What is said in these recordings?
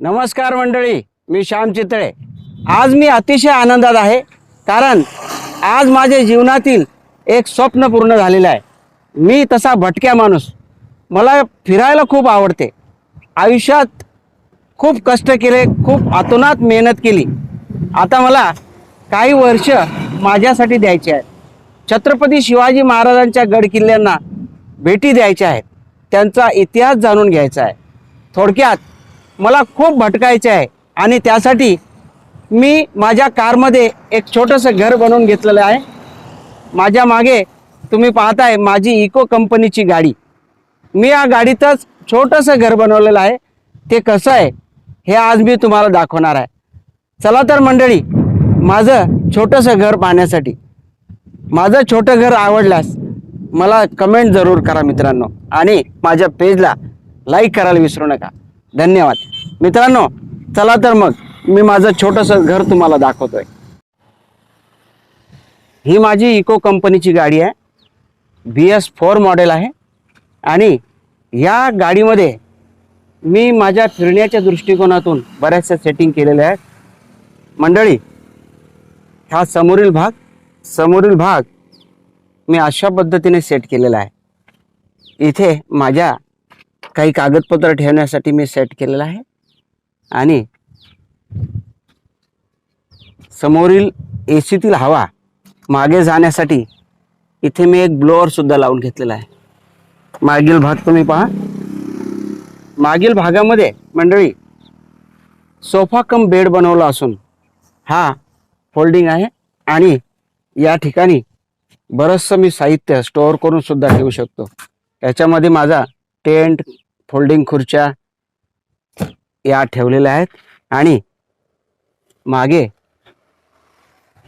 नमस्कार मंडळी मी श्याम चितळे. आज मी अतिशय आनंदात आहे कारण आज माझ्या जीवनातील एक स्वप्न पूर्ण झालेलं आहे. मी तसा भटक्या माणूस. मला फिरायला खूप आवडते. आयुष्यात खूप कष्ट केले खूप आतोनात मेहनत केली. आता मला काही वर्ष माझ्यासाठी द्यायची आहे छत्रपती शिवाजी महाराजांच्या गडकिल्ल्यांना भेटी द्यायच्या आहेत. त्यांचा इतिहास जाणून घ्यायचा आहे. थोडक्यात मला खूप भटकायचे आहे. आणि त्यासाठी मी माझ्या कारमध्ये एक छोटंसं घर बनवून घेतलेलं आहे. माझ्या मागे तुम्ही पाहताय माझी इको कंपनीची गाडी. मी या गाडीतच छोटंसं घर बनवलेलं आहे. ते कसं आहे हे आज मी तुम्हाला दाखवणार आहे. चला तर मंडळी माझं छोटंसं घर पाहण्यासाठी. माझं छोटं घर आवडल्यास मला कमेंट जरूर करा मित्रांनो. आणि माझ्या पेजला लाईक करायला विसरू नका. धन्यवाद. मित्रांनो चला तर मग मी माझं छोटंसं घर तुम्हाला दाखवतोय. ही माझी इको कंपनीची गाडी आहे. बी एस फोर मॉडेल आहे. आणि या गाडीमध्ये मी माझ्या फिरण्याच्या दृष्टिकोनातून बऱ्याचशा सेटिंग केलेल्या आहेत. मंडळी हा समोरील भाग समोरील भाग मी अशा पद्धतीने सेट केलेला आहे. इथे माझ्या काही कागदपत्र ठेवण्यासाठी मी सेट केलेलं आहे. आणि समोरील ए सीतील हवा मागे जाण्यासाठी इथे मी एक ब्लोअर सुद्धा लावून घेतलेला आहे. मागील भाग तुम्ही पहा. मागील भागामध्ये मंडळी सोफा कम बेड बनवला असून हा फोल्डिंग आहे आणि या ठिकाणी बरंचसं मी साहित्य स्टोअर करून सुद्धा ठेवू शकतो. याच्यामध्ये माझा टेंट फोल्डिंग खुर्च्या या ठेवलेल्या आहेत. आणि मागे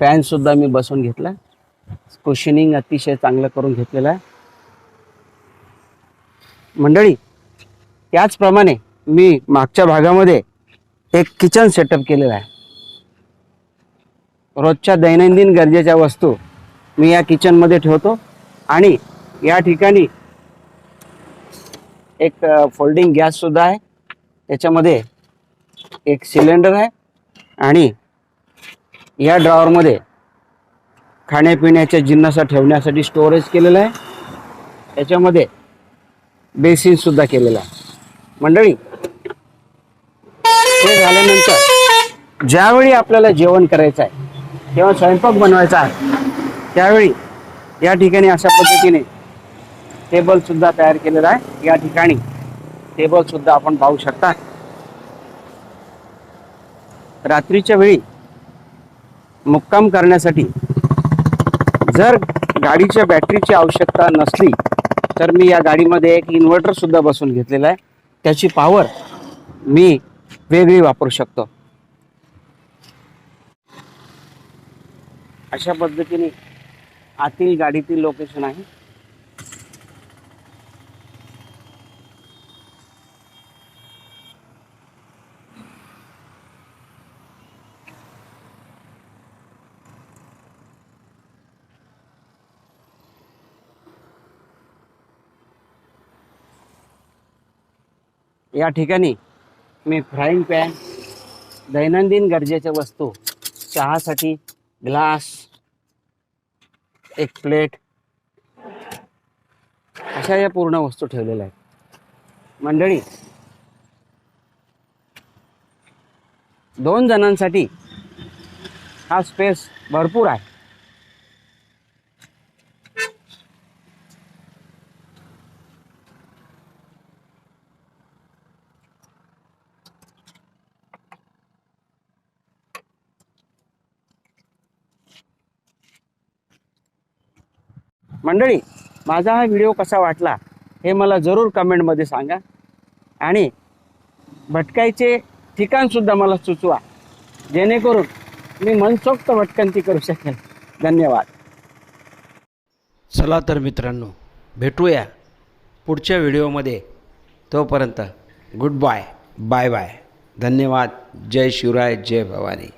फॅन सुद्धा मी बसवून घेतला. कुशनिंग अतिशय चांगलं करून घेतलेलं आहे. मंडळी त्याचप्रमाणे मी मागच्या भागामध्ये एक किचन सेटअप केलेला आहे. रोजच्या दैनंदिन गरजेच्या वस्तू मी या किचनमध्ये ठेवतो. आणि या ठिकाणी एक फोल्डिंग गॅससुद्धा आहे. त्याच्यामध्ये एक सिलेंडर आहे आणि या ड्रॉवरमध्ये खाण्यापिण्याच्या जिन्नसा ठेवण्यासाठी स्टोरेज केलेलं आहे. त्याच्यामध्ये बेसिनसुद्धा केलेलं आहे. मंडळी हे झाल्यानंतर ज्यावेळी आपल्याला जेवण करायचं आहे किंवा स्वयंपाक बनवायचा आहे त्यावेळी या ठिकाणी अशा पद्धतीने टेबल सुद्धा तयार केलेला आहे. या ठिकाणी टेबल सुद्धा आपण पाहू शकता. रात्रीच्या वेळी मुक्काम करण्यासाठी जर गाडीच्या बॅटरीची आवश्यकता नसली तर मी या गाडीमध्ये एक इन्व्हर्टर सुद्धा बसून घेतलेला आहे. त्याची पॉवर मी वेगळी वापरू शकतो. अशा पद्धतीने आतील गाडीतील लोकेशन आहे. या ठिकाणी मी फ्राईंग पॅन दैनंदिन गरजेच्या वस्तू चहासाठी ग्लास एक प्लेट अशा या पूर्ण वस्तू ठेवलेल्या आहेत. मंडळी दोन जणांसाठी हा स्पेस भरपूर आहे. मंडळी माझा हा व्हिडिओ कसा वाटला हे मला जरूर कमेंटमध्ये सांगा. आणि भटकायचे ठिकाणसुद्धा मला सुचवा. जेणेकरून मी मनसोक्त भटकंती करू शकेल धन्यवाद. चला तर मित्रांनो भेटूया पुढच्या व्हिडिओमध्ये तोपर्यंत गुड बाय बाय बाय धन्यवाद. जय शिवराय जय भवानी.